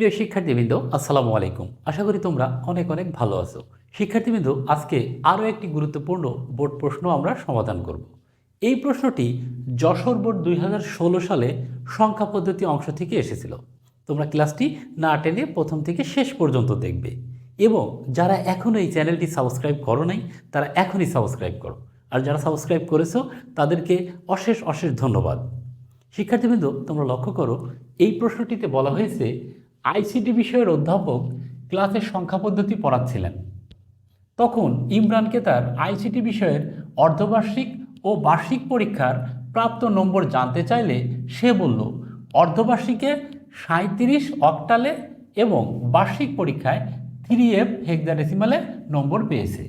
প্রিয় শিক্ষার্থীবৃন্দ, আসসালামু আলাইকুম। আশা করি তোমরা অনেক অনেক ভালো আছো। শিক্ষার্থীবৃন্দ, আজকে আরও একটি গুরুত্বপূর্ণ বোর্ড প্রশ্ন আমরা সমাধান করব। এই প্রশ্নটি যশোর বোর্ড দুই হাজার ষোলো সালে সংখ্যা পদ্ধতি অংশ থেকে এসেছিল। তোমরা ক্লাসটি না টেনে প্রথম থেকে শেষ পর্যন্ত দেখবে। এবং যারা এখনও এই চ্যানেলটি সাবস্ক্রাইব করো নাই, তারা এখনই সাবস্ক্রাইব করো। আর যারা সাবস্ক্রাইব করেছ, তাদেরকে অশেষ অশেষ ধন্যবাদ। শিক্ষার্থীবৃন্দ, তোমরা লক্ষ্য করো, এই প্রশ্নটিতে বলা হয়েছে আইসিটি বিষয়ের অধ্যাপক ক্লাসের সংখ্যা পদ্ধতি পড়াচ্ছিলেন। তখন ইমরানকে তার আইসিটি বিষয়ের অর্ধবার্ষিক ও বার্ষিক পরীক্ষার প্রাপ্ত নম্বর জানতে চাইলে সে বলল, অর্ধবার্ষিকে সাঁত্রিশ অক্টালে এবং বার্ষিক পরীক্ষায় থ্রি এফ হেক্সাডেসিমালে নম্বর পেয়েছে।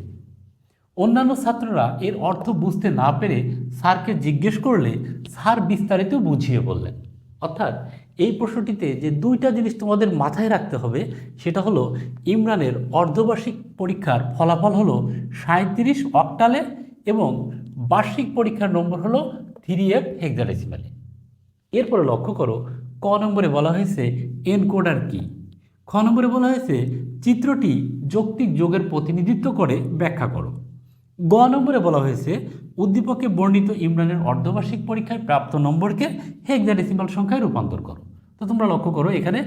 অন্যান্য ছাত্ররা এর অর্থ বুঝতে না পেরে স্যারকে জিজ্ঞেস করলে স্যার বিস্তারিত বুঝিয়ে বললেন। অর্থাৎ এই প্রশ্নটিতে যে দুইটা জিনিস তোমাদের মাথায় রাখতে হবে, সেটা হলো ইমরানের অর্ধবার্ষিক পরীক্ষার ফলাফল হলো সাঁত্রিশ অক্টালে এবং বার্ষিক পরীক্ষার নম্বর হলো থ্রি এফ হেক্সাডেসিমালে। এরপরে লক্ষ্য করো, ক নম্বরে বলা হয়েছে এনকোডার কি? খ নম্বরে বলা হয়েছে চিত্রটি যৌক্তিক যোগের প্রতিনিধিত্ব করে ব্যাখ্যা করো। গ নম্বরে বলা হয়েছে উদ্দীপকে বর্ণিত ইমরানের অর্ধবার্ষিক পরীক্ষায় প্রাপ্ত নম্বরকে হেক্সাডেসিমাল সংখ্যায় রূপান্তর করো। তো তোমরা লক্ষ্য করো, এখানে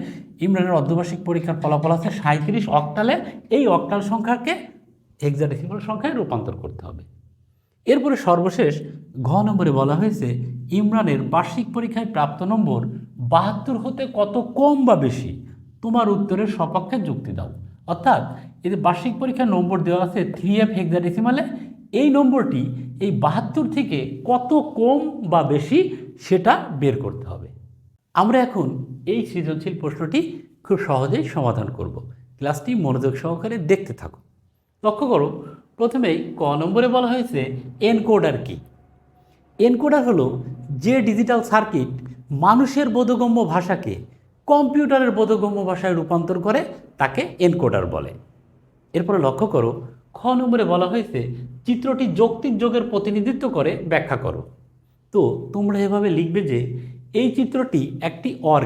ইমরানের অর্ধবার্ষিক পরীক্ষার ফলাফল আছে সাঁত্রিশ অক্টালে, এই অক্টাল সংখ্যাকে হেক্সাডেসিমাল সংখ্যায় রূপান্তর করতে হবে। এরপরে সর্বশেষ ঘ নম্বরে বলা হয়েছে, ইমরানের বার্ষিক পরীক্ষায় প্রাপ্ত নম্বর বাহাত্তর হতে কত কম বা বেশি? তোমার উত্তরের সপক্ষে যুক্তি দাও। অর্থাৎ যে বার্ষিক পরীক্ষার নম্বর দেওয়া আছে থ্রি এফ হেক্সাডেসিমালে এই নম্বরটি এই বাহাত্তর থেকে কত কম বা বেশি সেটা বের করতে হবে। আমরা এখন এই সৃজনশীল প্রশ্নটি খুব সহজেই সমাধান করব। ক্লাসটি মনোযোগ সহকারে দেখতে থাকো লক্ষ্য করো, প্রথমেই ক নম্বরে বলা হয়েছে এনকোডার কি? এনকোডার হলো যে ডিজিটাল সার্কিট মানুষের বোধগম্য ভাষাকে কম্পিউটারের বোধগম্য ভাষায় রূপান্তর করে, তাকে এনকোডার বলে। এরপরে লক্ষ্য করো, খ নম্বরে বলা হয়েছে চিত্রটি যৌক্তিক যোগের প্রতিনিধিত্ব করে, ব্যাখ্যা করো। তো তোমরা এভাবে লিখবে যে, এই চিত্রটি একটি অর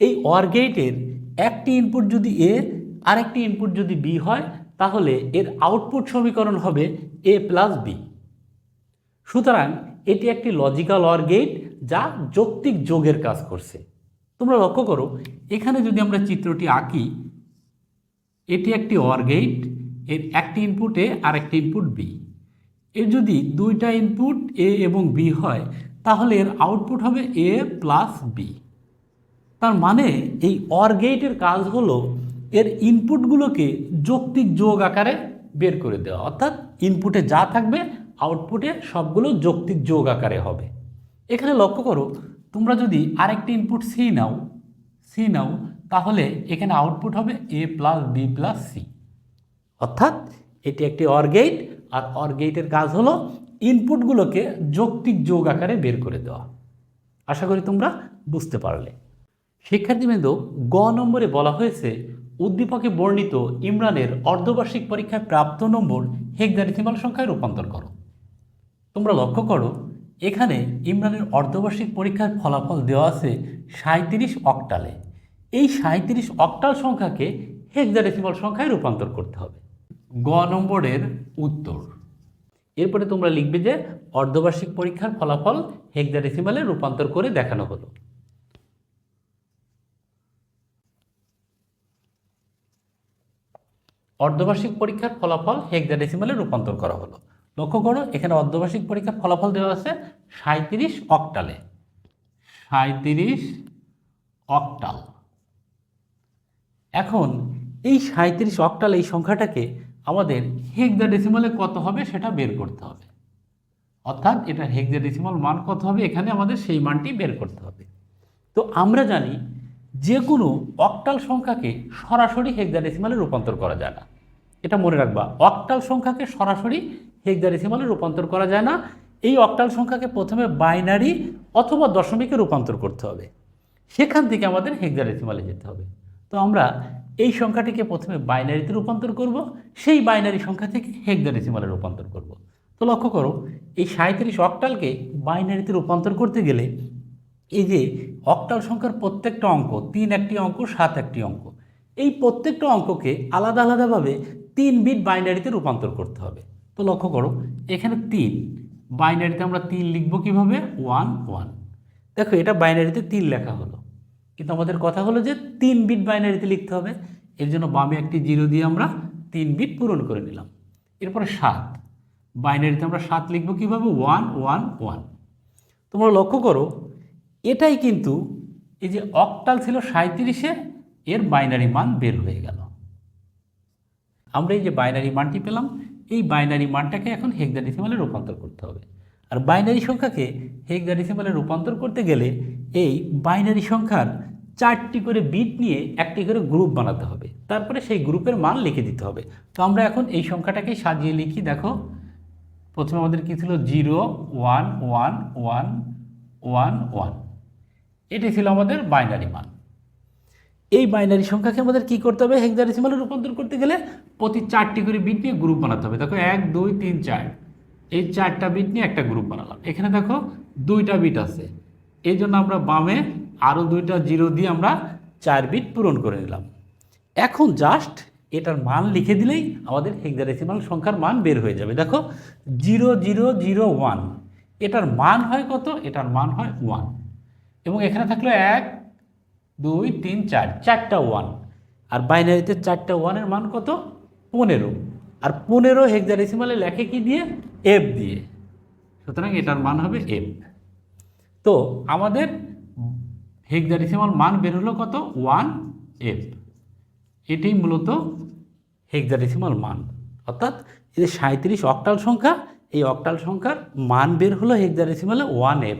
এই অর গেটের একটি ইনপুট যদি এ আরেকটি ইনপুট যদি বি হয়, তাহলে এর আউটপুট সমীকরণ হবে এ প্লাস বি সুতরাং এটি একটি লজিক্যাল অর যা যৌক্তিক যোগের কাজ করছে। তোমরা লক্ষ্য করো, এখানে যদি আমরা চিত্রটি আঁকি, এটি একটি অর এর একটি ইনপুট এ আর একটি ইনপুট বি এর যদি দুইটা ইনপুট এ এবং বি হয়, তাহলে এর আউটপুট হবে এ প্লাস বি তার মানে এই অর গেটের কাজ হলো এর ইনপুটগুলোকে যৌক্তিক যোগ আকারে বের করে দেওয়া। অর্থাৎ ইনপুটে যা থাকবে আউটপুটে সবগুলো যৌক্তিক যোগ আকারে হবে। এখানে লক্ষ্য করো, তোমরা যদি আরেকটি ইনপুট সি নাও সি নাও, তাহলে এখানে আউটপুট হবে A plus B plus C অর্থাৎ এটি একটি অর গেট আর অর গেটের কাজ হলো ইনপুটগুলোকে যৌক্তিক যোগ আকারে বের করে দেওয়া। আশা করি তোমরা বুঝতে পারলে। শিক্ষার্থীবৃন্দ, গ নম্বরে বলা হয়েছে, উদ্দীপকে বর্ণিত ইমরানের অর্ধবার্ষিক পরীক্ষায় প্রাপ্ত নম্বর হেক্সাডেসিমাল সংখ্যায় রূপান্তর করো। তোমরা লক্ষ্য করো, এখানে ইমরানের অর্ধবার্ষিক পরীক্ষার ফলাফল দেওয়া আছে সাঁত্রিশ অক্টালে। এই সাঁত্রিশ অক্টাল সংখ্যাকে হেক্সাডেসিমাল সংখ্যায় রূপান্তর করতে হবে। গ নম্বরের উত্তর। এরপরে তোমরা লিখবে যে অর্ধবার্ষিক পরীক্ষার ফলাফল হেক্সাডেসিমালে রূপান্তর করে দেখানো হলো। অর্ধবার্ষিক পরীক্ষার ফলাফল হেক্সাডেসিমালে রূপান্তর করা হলো। লক্ষ্য করো, এখানে অর্ধবার্ষিক পরীক্ষার ফলাফল দেওয়া আছে সাঁত্রিশ অক্টালে। সাঁত্রিশ অক্টাল। এখন এই সাঁত্রিশ অক্টাল এই সংখ্যাটাকে আমাদের হেক্সাডেসিমালে কত হবে সেটা বের করতে হবে। অর্থাৎ এটা হেক্সাডেসিমাল মান কত হবে? এখানে আমাদের সেই মানটি বের করতে হবে। তো আমরা জানি যে কোনো অক্টাল সংখ্যাকে সরাসরি হেক্সাডেসিমালে রূপান্তর করা যায় না। এটা মনে রাখবা অক্টাল সংখ্যাকে সরাসরি হেক্সাডেসিমালে রূপান্তর করা যায় না। এই অক্টাল সংখ্যাকে প্রথমে বাইনারি অথবা দশমিকে রূপান্তর করতে হবে। সেখান থেকে আমাদের হেক্সাডেসিমালে যেতে হবে। তো আমরা এই সংখ্যাটিকে প্রথমে বাইনারিতে রূপান্তর করব, সেই বাইনারি সংখ্যা থেকে হেক্সাডেসিমালে রূপান্তর করব। তো লক্ষ্য করো, এই সাঁত্রিশ অক্টালকে বাইনারিতে রূপান্তর করতে গেলে এই যে অক্টাল সংখ্যার প্রত্যেকটা অঙ্ক, তিন একটি অঙ্ক, সাত একটি অঙ্ক, এই প্রত্যেকটা অঙ্ককে আলাদা আলাদাভাবে তিন বিট বাইনারিতে রূপান্তর করতে হবে। তো লক্ষ্য করো, এখানে তিন, বাইনারিতে আমরা তিন লিখব কীভাবে? One one. দেখো, এটা বাইনারিতে তিন লেখা হলো। কিন্তু আমাদের কথা হলো যে তিন বিট বাইনারিতে লিখতে হবে। এর জন্য বামে একটি জিরো দিয়ে আমরা তিন বিট পূরণ করে নিলাম। এরপরে সাত। বাইনারিতে আমরা সাত লিখব কীভাবে? ওয়ান ওয়ান ওয়ান তোমরা লক্ষ্য করো, এটাই কিন্তু এই যে অকটাল ছিল সাঁত্রিশে এর বাইনারি মান বের হয়ে গেল। আমরা এই যে বাইনারি মানটি পেলাম, এই বাইনারি মানটাকে এখন হেক্সাডেসিমালে রূপান্তর করতে হবে। আর বাইনারি সংখ্যাকে হেক্সাডেসিমালে রূপান্তর করতে গেলে এই বাইনারি সংখ্যার চারটি করে বিট নিয়ে একটি করে গ্রুপ বানাতে হবে। তারপরে সেই গ্রুপের মান লিখে দিতে হবে। তো আমরা এখন এই সংখ্যাটাকে সাজিয়ে লিখি, দেখো। প্রথমে আমাদের কী ছিল? Zero, one one one one one. এটি ছিল আমাদের বাইনারি মান। এই বাইনারি সংখ্যাকে আমাদের কী করতে হবে? হেক্সাডেসিমালে রূপান্তর করতে গেলে প্রতি চারটি করে বিট নিয়ে গ্রুপ বানাতে হবে। দেখো, এক, দুই, তিন, চার। এই চারটা বিট নিয়ে একটা গ্রুপ বানালাম। এখানে দেখো, দুইটা বিট আছে। এই জন্য আমরা বামে আরও দুইটা জিরো দিয়ে আমরা চার বিট পূরণ করে নিলাম। এখন জাস্ট এটার মান লিখে দিলেই আমাদের হেক্সাডেসিমাল সংখ্যার মান বের হয়ে যাবে। দেখো, জিরো জিরো জিরো ওয়ান এটার মান হয় কত? এটার মান হয় ওয়ান এবং এখানে থাকল এক, দুই, তিন, চার। চারটা ওয়ান আর বাইনারিতে চারটা ওয়ানের মান কত? পনেরো। আর পনেরো হেক্সাডেসিমালে লেখে কি দিয়ে? এফ দিয়ে। সুতরাং এটার মান হবে এফ তো আমাদের হেক্সাডেসিমাল মান বের হলো কত? One F. এটাই মূলত হেক্সাডেসিমাল মান। অর্থাৎ এই যে সাঁত্রিশ অক্টাল সংখ্যা, এই অক্টাল সংখ্যার মান বের হলো হেক্সাডেসিমালে ওয়ান এফ।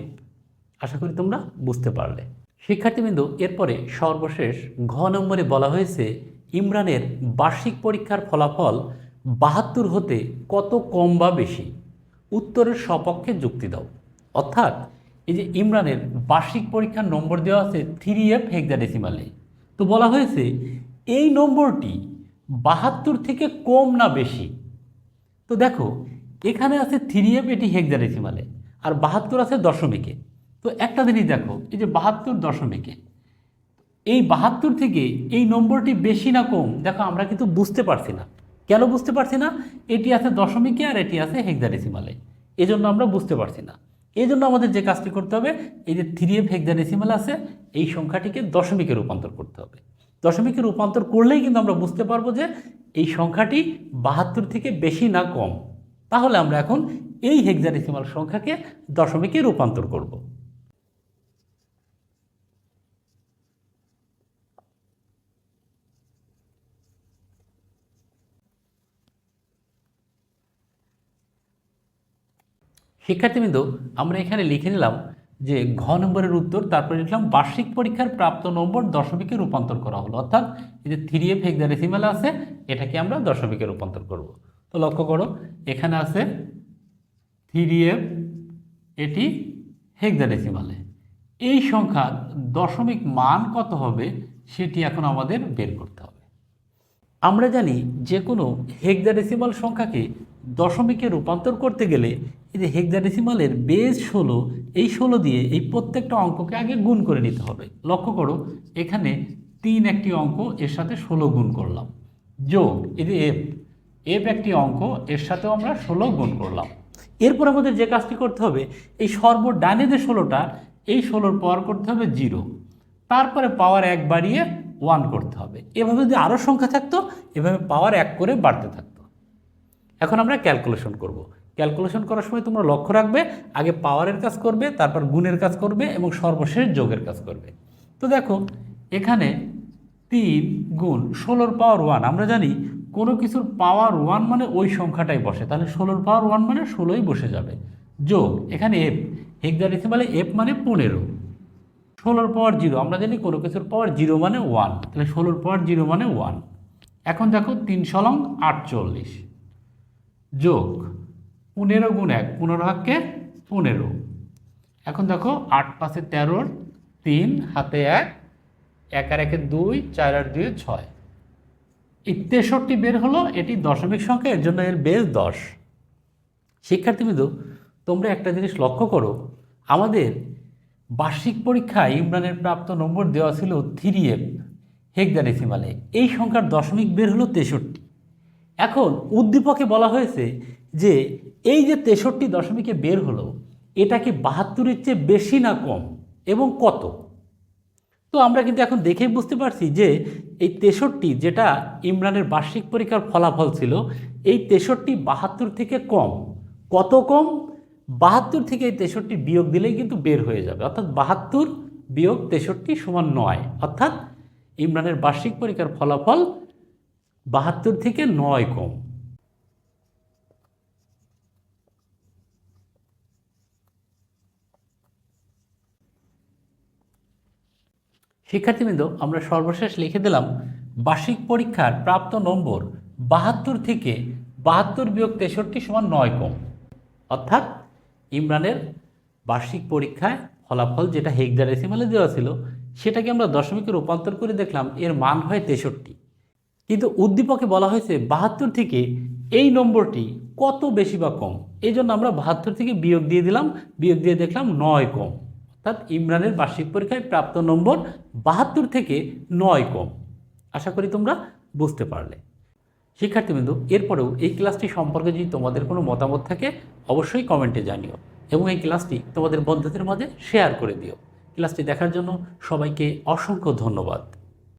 আশা করি তোমরা বুঝতে পারলে। শিক্ষার্থীবৃন্দ, এরপরে সর্বশেষ ঘ নম্বরে বলা হয়েছে, ইমরানের বার্ষিক পরীক্ষার ফলাফল বাহাত্তর হতে কত কম বা বেশি? উত্তরের সপক্ষে যুক্তি দাও। অর্থাৎ এই যে ইমরানের বার্ষিক পরীক্ষার নম্বর দেওয়া আছে থ্রি এফ হেক্সাডেসিমালে তো বলা হয়েছে, এই নম্বরটি বাহাত্তর থেকে কম না বেশি? তো দেখো, এখানে আছে থ্রি এফ এটি হেক্সাডেসিমালে আর বাহাত্তর আছে দশমিকে। তো একটা জিনিস দেখো, এই যে বাহাত্তর দশমিকে, এই বাহাত্তর থেকে এই নম্বরটি বেশি না কম, দেখো আমরা কিন্তু বুঝতে পারছি না। কেন বুঝতে পারছি না? এটি আছে দশমিকে আর এটি আছে হেক্সাডেসিমালে এজন্য আমরা বুঝতে পারছি না। এই জন্য আমাদের যে কাজটি করতে হবে, এই যে থ্রি এফ হেক্সাডেসিমাল আছে, এই সংখ্যাটিকে দশমিকে রূপান্তর করতে হবে। দশমিকে রূপান্তর করলেই কিন্তু আমরা বুঝতে পারব যে এই সংখ্যাটি বাহাত্তর থেকে বেশি না কম। তাহলে আমরা এখন এই হেক্সাডেসিমাল সংখ্যাকে দশমিকে রূপান্তর করব। শিক্ষার্থীবৃন্দ, আমরা এখানে লিখে নিলাম যে ঘ নম্বরের উত্তর, তারপরে লিখলাম বার্ষিক পরীক্ষার প্রাপ্ত নম্বর দশমিকে রূপান্তর করা হলো। অর্থাৎ এই যে থ্রি এফ হেক্সাডেসিমাল আছে, এটাকে আমরা দশমিকে রূপান্তর করব। তো লক্ষ্য করো, এখানে আছে থ্রি এফ এটি হেক্সাডেসিমালে এই সংখ্যা দশমিক মান কত হবে, সেটি এখন আমাদের বের করতে হবে। আমরা জানি যে কোনো হেক্সাডেসিমাল সংখ্যাকে দশমিকে রূপান্তর করতে গেলে এই যে হেক্সাডেসিমালের বেজ ষোলো, এই ষোলো দিয়ে এই প্রত্যেকটা অঙ্ককে আগে গুণ করে নিতে হবে। লক্ষ্য করো, এখানে তিন একটি অঙ্ক, এর সাথে ষোলো গুণ করলাম। যোগ, এই যে এফ এফ একটি অঙ্ক, এর সাথেও আমরা ষোলো গুণ করলাম। এরপর আমাদের যে কাজটি করতে হবে, এই সর্বডানে যে ষোলোটা, এই ষোলোর পাওয়ার করতে হবে জিরো। তারপরে পাওয়ার এক বাড়িয়ে ওয়ান করতে হবে। এভাবে যদি আরও সংখ্যা থাকতো, এভাবে পাওয়ার এক করে বাড়তে থাকতো। এখন আমরা ক্যালকুলেশন করব। ক্যালকুলেশন করার সময় তোমরা লক্ষ্য রাখবে, আগে পাওয়ারের কাজ করবে, তারপর গুণের কাজ করবে এবং সর্বশেষ যোগের কাজ করবে। তো দেখো, এখানে তিন গুণ ষোলোর পাওয়ার ওয়ান আমরা জানি কোনো কিছুর পাওয়ার ওয়ান মানে ওই সংখ্যাটাই বসে, তাহলে ষোলোর পাওয়ার ওয়ান মানে ষোলোই বসে যাবে। যোগ, এখানে এফ হেক্সাডেসিমালে এফ মানে পনেরো। ষোলোর পাওয়ার জিরো আমরা জানি কোনো কিছুর পাওয়ার জিরো মানে ওয়ান তাহলে ষোলোর পাওয়ার জিরো মানে ওয়ান এখন দেখো তিন সলং আটচল্লিশ। যোগ পনেরো গুণ এক, পনেরো হাককে পনেরো। এখন দেখো, আট পাশে তেরোর তিন, হাতে এক এক আর একে দুই, চার আর দুই, ছয়। এই তেষট্টি বের হলো, এটি দশমিক সংখ্যা, এর জন্য এর বেস দশ। শিক্ষার্থীবৃন্দ, তোমরা একটা জিনিস লক্ষ্য করো, আমাদের বার্ষিক পরীক্ষায় ইমরানের প্রাপ্ত নম্বর দেওয়া ছিল থ্রি এফ হেক্সাডেসিমালে। এই সংখ্যার দশমিক বের হলো তেষট্টি। এখন উদ্দীপকে বলা হয়েছে যে এই যে তেষট্টি দশমিকে বের হলো, এটা কি বাহাত্তরের চেয়ে বেশি না কম এবং কত? তো আমরা কিন্তু এখন দেখেই বুঝতে পারছি যে এই তেষট্টি যেটা ইমরানের বার্ষিক পরীক্ষার ফলাফল ছিল, এই তেষট্টি বাহাত্তর থেকে কম। কত কম? বাহাত্তর থেকে এই তেষট্টি বিয়োগ দিলেই কিন্তু বের হয়ে যাবে। অর্থাৎ বাহাত্তর বিয়োগ তেষট্টি সমান নয়। অর্থাৎ ইমরানের বার্ষিক পরীক্ষার ফলাফল বাহাত্তর থেকে নয় কম। শিক্ষার্থীবৃন্দ, আমরা সর্বশেষ লিখে দিলাম, বার্ষিক পরীক্ষার প্রাপ্ত নম্বর বাহাত্তর থেকে বাহাত্তর বিয়োগ তেষট্টি সমান নয় কম। অর্থাৎ ইমরানের বার্ষিক পরীক্ষায় ফলাফল যেটা হেক্সাডেসিমালে দেওয়া ছিল, সেটাকে আমরা দশমিকে রূপান্তর করে দেখলাম, এর মান হয় তেষট্টি। কিন্তু উদ্দীপকে বলা হয়েছে বাহাত্তর থেকে এই নম্বরটি কত বেশি বা কম? এই জন্য আমরা বাহাত্তর থেকে বিয়োগ দিয়ে দিলাম, বিয়োগ দিয়ে দেখলাম নয় কম। অর্থাৎ ইমরানের বার্ষিক পরীক্ষায় প্রাপ্ত নম্বর বাহাত্তর থেকে নয় কম। আশা করি তোমরা বুঝতে পারলে। শিক্ষার্থীবৃন্দ, এরপরেও এই ক্লাসটি সম্পর্কে যদি তোমাদের কোনো মতামত থাকে, অবশ্যই কমেন্টে জানিও এবং এই ক্লাসটি তোমাদের বন্ধুদের মাঝে শেয়ার করে দিও। ক্লাসটি দেখার জন্য সবাইকে অসংখ্য ধন্যবাদ।